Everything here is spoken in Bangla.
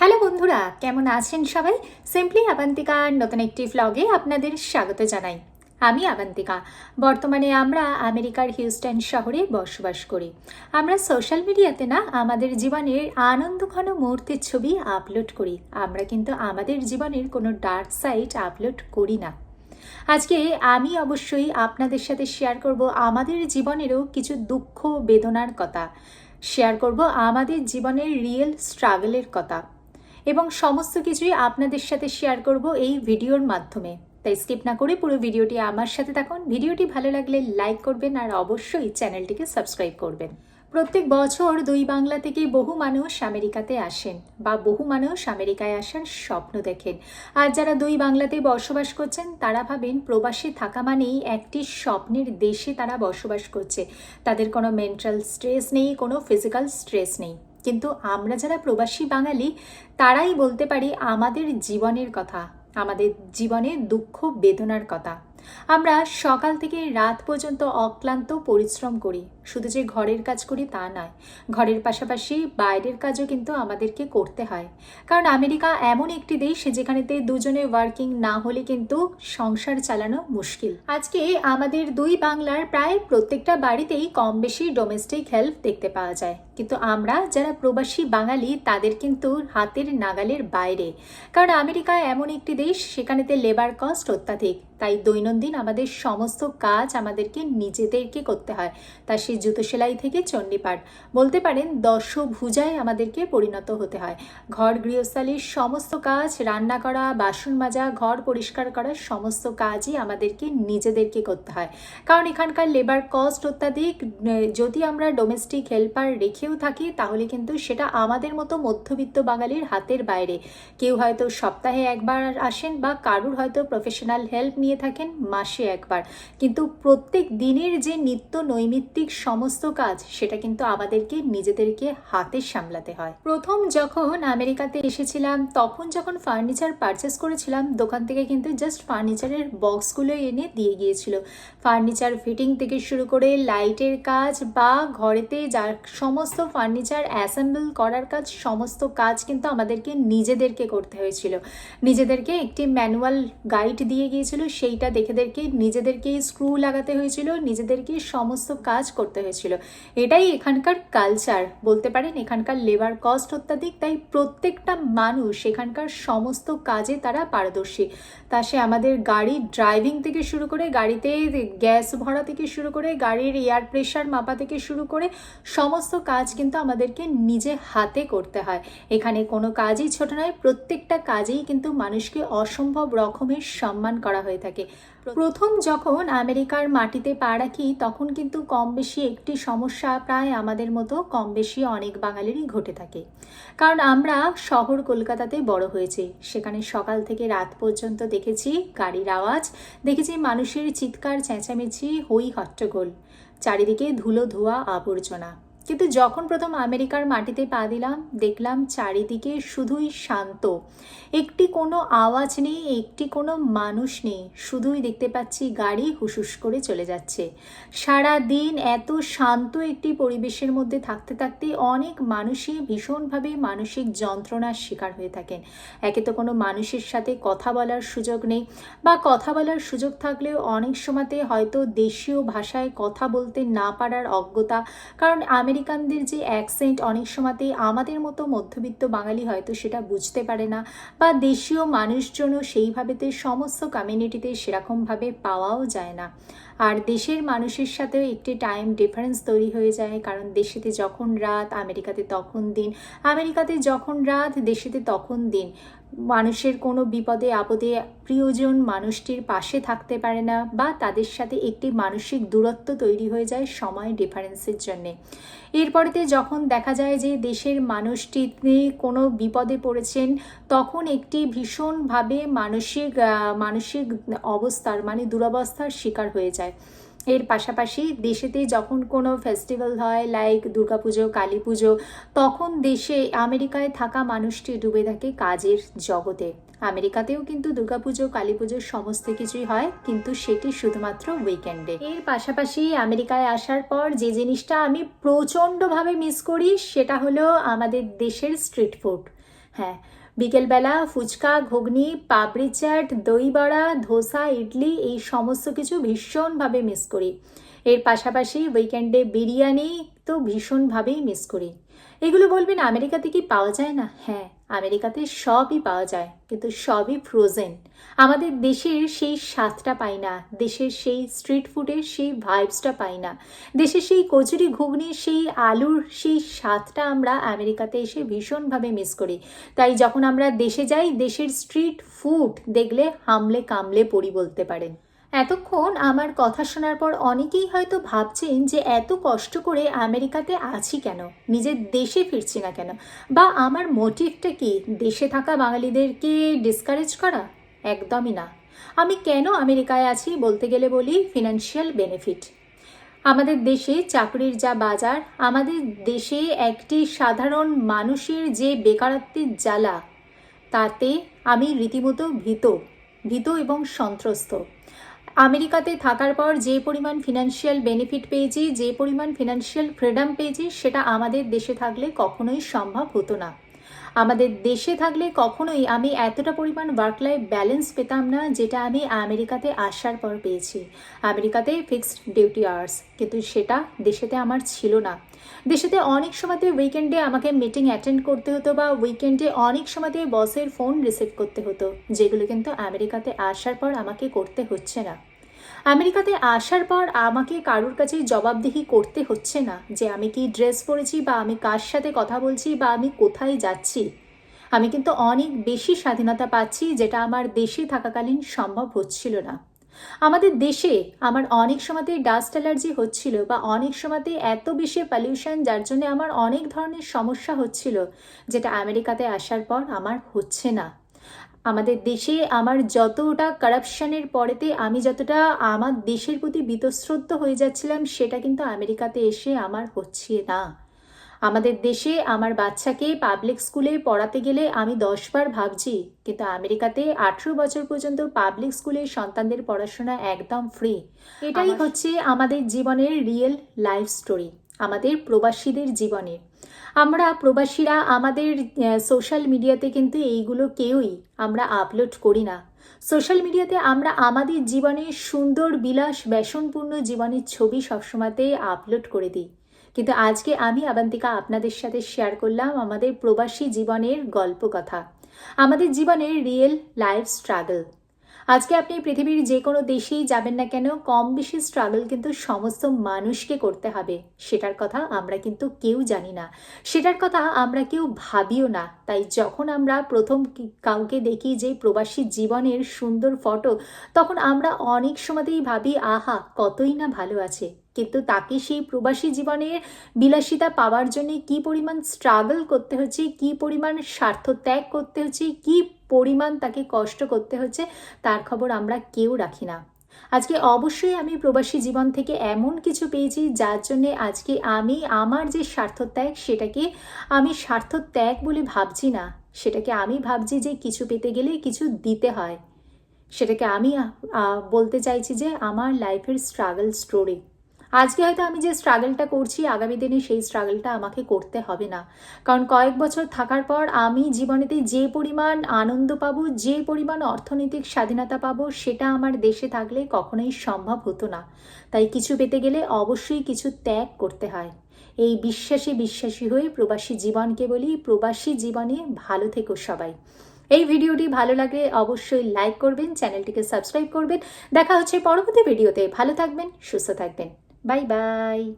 হ্যালো বন্ধুরা, কেমন আছেন সবাই? সিম্পলি আবান্তিকার নতুন একটি ভ্লগে আপনাদের স্বাগত জানাই। আমি আবান্তিকা। বর্তমানে আমরা আমেরিকার হিউস্টন শহরে বসবাস করি। আমরা সোশ্যাল মিডিয়াতে না আমাদের জীবনের আনন্দঘন মুহূর্তের ছবি আপলোড করি। আমরা কিন্তু আমাদের জীবনের কোনো ডার্ক সাইড আপলোড করি না। আজকে আমি অবশ্যই আপনাদের সাথে শেয়ার করব আমাদের জীবনেরও কিছু দুঃখ, বেদনার কথা। শেয়ার করব আমাদের জীবনের রিয়েল স্ট্রাগলের কথা। এবং সমস্ত কিছুই আপনাদের সাথে শেয়ার করব এই ভিডিওর মাধ্যমে। তাই স্কিপ না করে পুরো ভিডিওটি আমার সাথে থাকুন। ভিডিওটি ভালো লাগলে লাইক করবেন আর অবশ্যই চ্যানেলটিকে সাবস্ক্রাইব করবেন। প্রত্যেক বছর দুই বাংলা থেকে বহু মানুষ আমেরিকাতে আসেন বা বহু মানুষ আমেরিকায় আসার স্বপ্ন দেখেন। আর যারা দুই বাংলাতে বসবাস করছেন, তারা ভাবেন প্রবাসে থাকা মানেই একটি স্বপ্নের দেশে তারা বসবাস করছে। তাদের কোনো মেন্টাল স্ট্রেস নেই, কোনো ফিজিক্যাল স্ট্রেস নেই। কিন্তু আমরা যারা প্রবাসী বাঙালি, তারাই বলতে পারি আমাদের জীবনের কথা, আমাদের জীবনে দুঃখ, বেদনার কথা। আমরা সকাল থেকে রাত পর্যন্ত অক্লান্ত পরিশ্রম করি। শুধু যে ঘরের কাজ করি তা নয়, ঘরের পাশাপাশি বাইরের কাজও কিন্তু আমাদেরকে করতে হয়। কারণ আমেরিকা এমন একটি দেশ যেখানেতে দুজনে ওয়ার্কিং না হলে কিন্তু সংসার চালানো মুশকিল। আজকে আমাদের দুই বাংলার প্রায় প্রত্যেকটা বাড়িতেই কম বেশি ডোমেস্টিক হেল্প দেখতে পাওয়া যায়। কিন্তু আমরা যারা প্রবাসী বাঙালি, তাদের কিন্তু হাতের নাগালের বাইরে। কারণ আমেরিকা এমন একটি দেশ, সেখানেতে লেবার কস্ট অত্যাধিক, তাই দৈনন্দিন আমাদের সমস্ত কাজ আমাদেরকে নিজেদেরকে করতে হয়। তা সেই জুতো সেলাই থেকে চণ্ডীপাঠ। বলতে পারেন দশভুজায় আমাদেরকে পরিণত হতে হয়। ঘর গৃহস্থালির সমস্ত কাজ, রান্না করা, বাসন মাজা, ঘর পরিষ্কার করার সমস্ত কাজই আমাদেরকে নিজেদেরকে করতে হয়। কারণ এখানকার লেবার কস্ট অত্যাধিক যদি আমরা ডোমেস্টিক হেল্পার রেখেও থাকি, তাহলে কিন্তু সেটা আমাদের মতো মধ্যবিত্ত বাঙালির হাতের বাইরে। কেউ হয়তো সপ্তাহে একবার আসেন বা কারুর হয়তো প্রফেশনাল হেল্প নিয়ে থাকেন মাসে একবার। কিন্তু প্রত্যেক দিনের যে নিত্য নৈমিত্তিক সমস্ত কাজ, সেটা কিন্তু আমাদেরকে নিজেদেরকে হাতে সামলাতে হয়। প্রথম যখন আমেরিকাতে এসেছিলাম, তখন যখন ফার্নিচার পারচেস করেছিলাম, দোকান থেকে কিন্তু জাস্ট ফার্নিচারের বক্সগুলো এনে দিয়ে গিয়েছিল। ফার্নিচার ফিটিং থেকে শুরু করে লাইটের কাজ বা ঘরেতে যার সমস্ত ফার্নিচার অ্যাসেম্বল করার কাজ, সমস্ত কাজ কিন্তু আমাদেরকে নিজেদেরকে করতে হয়েছিল। নিজেদেরকে একটি ম্যানুয়াল গাইড দিয়ে গিয়েছিল, সেইটা দেখে দেখে নিজেদেরকে স্ক্রু লাগাতে হয়েছিল, নিজেদেরকে সমস্ত কাজ করতে হয়েছিল। এটাই এখানকার কালচার বলতে পারেন, এখানকার লেবার কস্ট অত্যাধিক, তাই প্রত্যেকটা মানুষ এখানকার সমস্ত কাজে তারা পারদর্শী। তা সে আমাদের গাড়ি ড্রাইভিং থেকে শুরু করে, গাড়িতে গ্যাস ভরা থেকে শুরু করে, গাড়ির এয়ার প্রেশার মাপা থেকে শুরু করে, সমস্ত কাজ কিন্তু আমাদেরকে নিজে হাতে করতে হয়। এখানে কোনো কাজই ছোট নয়, প্রত্যেকটা কাজেই কিন্তু মানুষকে অসম্ভব রকমের সম্মান করা হয়ে থাকে। প্রথম যখন আমেরিকার মাটিতে পা রাখি, তখন কিন্তু কম বেশি একটি সমস্যা প্রায় আমাদের মতো কম বেশি অনেক বাঙালিরই ঘটে থাকে। কারণ আমরা শহর কলকাতাতে বড় হয়েছি। সেখানে সকাল থেকে রাত পর্যন্ত দেখেছি গাড়ির আওয়াজ, দেখেছি মানুষের চিৎকার, চেঁচামেচি, হই হট্টগোল। চারিদিকে ধুলো ধোয়া, আবর্জনা। কিন্তু যখন প্রথম আমেরিকার মাটিতে পা দিলাম, দেখলাম চারিদিকে শুধুই শান্ত। একটি কোনো আওয়াজ নেই, একটি কোনো মানুষ নেই। শুধুই দেখতে পাচ্ছি গাড়ি হুসুস করে চলে যাচ্ছে। সারা দিন এত শান্ত একটি পরিবেশের মধ্যে থাকতে থাকতে অনেক মানুষই ভীষণভাবে মানসিক যন্ত্রণার শিকার হয়ে থাকেন। একে তো কোনো মানুষের সাথে কথা বলার সুযোগ নেই বা কথা বলার সুযোগ থাকলেও অনেক সময়তে হয়তো দেশীয় ভাষায় কথা বলতে না পারার অজ্ঞতা, কারণ আমেরিকানদের যে অ্যাকসেন্ট অনেক সময়তেই আমাদের মতো মধ্যবিত্ত বাঙালি হয়তো সেটা বুঝতে পারে না বা দেশীয় মানুষজনও সেইভাবেতে সমস্ত কমিউনিটিতে সেরকমভাবে পাওয়াও যায় না। আর দেশের মানুষের সাথেও একটি টাইম ডিফারেন্স তৈরি হয়ে যায়, কারণ দেশেতে যখন রাত, আমেরিকাতে তখন দিন, আমেরিকাতে যখন রাত, দেশেতে তখন দিন। মানুষের কোনো বিপদে, আপদে প্রিয়জন মানুষটির পাশে থাকতে পারে না বা তাদের সাথে একটি মানসিক দূরত্ব তৈরি হয়ে যায় সময় ডিফারেন্সের জন্যে। এরপরেতে যখন দেখা যায় যে দেশের মানুষটি কোনো বিপদে পড়েছেন, তখন একটি ভীষণভাবে মানসিক মানসিক অবস্থার মানে দুরবস্থার শিকার হয়ে যায়। এর পাশাপাশি দেশেতে যখন কোনো ফেস্টিভ্যাল হয় লাইক দুর্গাপুজো কালী পুজো তখন দেশে, আমেরিকায় থাকা মানুষটি ডুবে থাকে কাজের জগতে। আমেরিকাতেও কিন্তু দুর্গাপুজো কালী পুজোর সমস্ত কিছুই হয়, কিন্তু সেটি শুধুমাত্র উইকেন্ডে এর পাশাপাশি আমেরিকায় আসার পর যে জিনিসটা আমি প্রচণ্ডভাবে মিস করি, সেটা হলো আমাদের দেশের স্ট্রিট ফুড হ্যাঁ বিকেলবেলা ফুচকা, ঘুগনি, পাপড়ি চাট, দই বড়া, ধোসা, ইডলি, এই সমস্ত কিছু ভীষণভাবে মিস করি। এর পাশাপাশি উইকেন্ডে বিরিয়ানি তো ভীষণভাবেই মিস করি। এগুলো বলবেন আমেরিকাতে কি পাওয়া যায় না? হ্যাঁ। আমেরিকাতে সবই পাওয়া যায়, কিন্তু সবই ফ্রোজেন আমাদের দেশের সেই স্বাদটা পাই না, দেশের সেই স্ট্রিট ফুডের সেই ভাইবসটা পাই না। দেশের সেই কচুরি ঘুগনির সেই আলুর সেই স্বাদটা আমরা আমেরিকাতে এসে ভীষণভাবে মিস করি। তাই যখন আমরা দেশে যাই, দেশের স্ট্রিট ফুড দেখলে হামলে কামলে পড়ি বলতে পারেন। এতক্ষণ আমার কথা শোনার পর অনেকেই হয়তো ভাবছেন যে এত কষ্ট করে আমেরিকাতে আছি কেন? নিজের দেশে ফিরছি না কেন? বা আমার মোটিভটা কি? দেশে থাকা বাঙালিদেরকে ডিসকারেজ করা? একদমই না। আমি কেন আমেরিকায় আছি বলতে গেলে বলি ফিনান্সিয়াল বেনিফিট আমাদের দেশে চাকরির যা বাজার, আমাদের দেশে একটি সাধারণ মানুষের যে বেকারত্বের জ্বালা, তাতে আমি রীতিমতো ভীত ভীত এবং সন্ত্রস্ত। আমেরিকাতে থাকার পর যে পরিমাণ ফিনান্সিয়াল বেনিফিট পেয়েছি, যে পরিমাণ ফিনান্সিয়াল ফ্রিডম পেয়েছি, সেটা আমাদের দেশে থাকলে কখনোই সম্ভব হতো না। আমাদের দেশে থাকলে কখনোই আমি এতটা পরিমাণ ওয়ার্ক লাইফ ব্যালেন্স পেতাম না যেটা আমি আমেরিকাতে আসার পর পেয়েছি। আমেরিকাতে ফিক্সড ডিউটি আওয়ার্স কিন্তু সেটা দেশেতে আমার ছিল না। দেশেতে অনেক সময়তে উইকেন্ডে আমাকে মিটিং অ্যাটেন্ড করতে হতো বা উইকেন্ডে অনেক সময়তে বসের ফোন রিসিভ করতে হতো, যেগুলো কিন্তু আমেরিকাতে আসার পর আমাকে করতে হচ্ছে না। আমেরিকাতে আসার পর আমাকে কারোর কাছে জবাবদিহি করতে হচ্ছে না যে আমি কি ড্রেস পরেছি বা আমি কার সাথে কথা বলছি বা আমি কোথায় যাচ্ছি। আমি কিন্তু অনেক বেশি স্বাধীনতা পাচ্ছি যেটা আমার দেশে থাকাকালীন সম্ভব হচ্ছিল না। আমাদের দেশে আমার অনেক সময়তে ডাস্ট অ্যালার্জি হচ্ছিল বা অনেক সময়তে এত বেশি পলিউশন যার জন্য আমার অনেক ধরনের সমস্যা হচ্ছিল যেটা আমেরিকাতে আসার পর আমার হচ্ছে না। আমাদের দেশে আমার যতটা কারাপশনের পরেতে আমি যতটা আমার দেশের প্রতি বীতশ্রদ্ধ হয়ে যাচ্ছিলাম সেটা কিন্তু আমেরিকাতে এসে আমার হচ্ছে না। আমাদের দেশে আমার বাচ্চাকে পাবলিক স্কুলে পড়াতে গেলে আমি দশবার ভাবছি কিন্তু আমেরিকাতে আঠেরো বছর পর্যন্ত পাবলিক স্কুলে সন্তানদের পড়াশোনা একদম ফ্রি এটাই হচ্ছে আমাদের জীবনের রিয়েল লাইফ স্টোরি আমাদের প্রবাসীদের জীবনের। আমরা প্রবাসীরা আমাদের সোশ্যাল মিডিয়াতে কিন্তু এইগুলো কেউই আমরা আপলোড করি না। সোশ্যাল মিডিয়াতে আমরা আমাদের জীবনের সুন্দর, বিলাস ব্যসনপূর্ণ জীবনের ছবি সবসময়তে আপলোড করে দিই। কিন্তু আজকে আমি আবান্তিকা আপনাদের সাথে শেয়ার করলাম আমাদের প্রবাসী জীবনের গল্প কথা। আমাদের জীবনের রিয়েল লাইফ স্ট্রাগল আজকে আপনি পৃথিবীর যে কোনো দেশেই যাবেন না কেন, কম বেশি স্ট্রাগল কিন্তু সমস্ত মানুষকে করতে হবে। সেটার কথা আমরা কিন্তু কেউ জানি না। সেটার কথা আমরা কেউ ভাবিও না। তাই যখন আমরা প্রথম কাউকে দেখি যে প্রবাসী জীবনের সুন্দর ফটো তখন আমরা অনেক সময়তেই ভাবি, আহা, কতই না ভালো আছে। কিন্তু তাকে সেই প্রবাসী জীবনের বিলাসিতা পাওয়ার জন্য কি পরিমাণ স্ট্রাগল করতে হচ্ছে, কি পরিমাণ স্বার্থ ত্যাগ করতে হচ্ছে, কি পরিমাণ তাকে কষ্ট করতে হচ্ছে, তার খবর আমরা কেউ রাখি না। আজকে অবশ্যই আমি প্রবাসী জীবন থেকে এমন কিছু পেয়েছি, যার জন্য আজকে আমি আমার যে স্বার্থ ত্যাগ, সেটাকে আমি স্বার্থ ত্যাগ বলে ভাবছি না। সেটাকে আমি ভাবছি যে কিছু পেতে গেলে কিছু দিতে হয়। সেটাকে আমি বলতে চাইছি যে আমার লাইফের স্ট্রাগল স্টোরি আজকে হয়তো আমি যে স্ট্রাগলটা করছি, আগামী দিনে সেই স্ট্রাগলটা আমাকে করতে হবে না। কারণ কয়েক বছর থাকার পর আমি জীবনেতে যে পরিমাণ আনন্দ পাবো, যে পরিমাণ অর্থনৈতিক স্বাধীনতা পাবো, সেটা আমার দেশে থাকলে কখনোই সম্ভব হতো না। তাই কিছু পেতে গেলে অবশ্যই কিছু ত্যাগ করতে হয়। এই বিশ্বাসী বিশ্বাসী হয়ে প্রবাসী জীবনকে বলি, প্রবাসী জীবনে ভালো থেকো সবাই। এই ভিডিওটি ভালো লাগলে অবশ্যই লাইক করবেন, চ্যানেলটিকে সাবস্ক্রাইব করবেন। দেখা হচ্ছে পরবর্তী ভিডিওতে। ভালো থাকবেন, সুস্থ থাকবেন। Bye bye.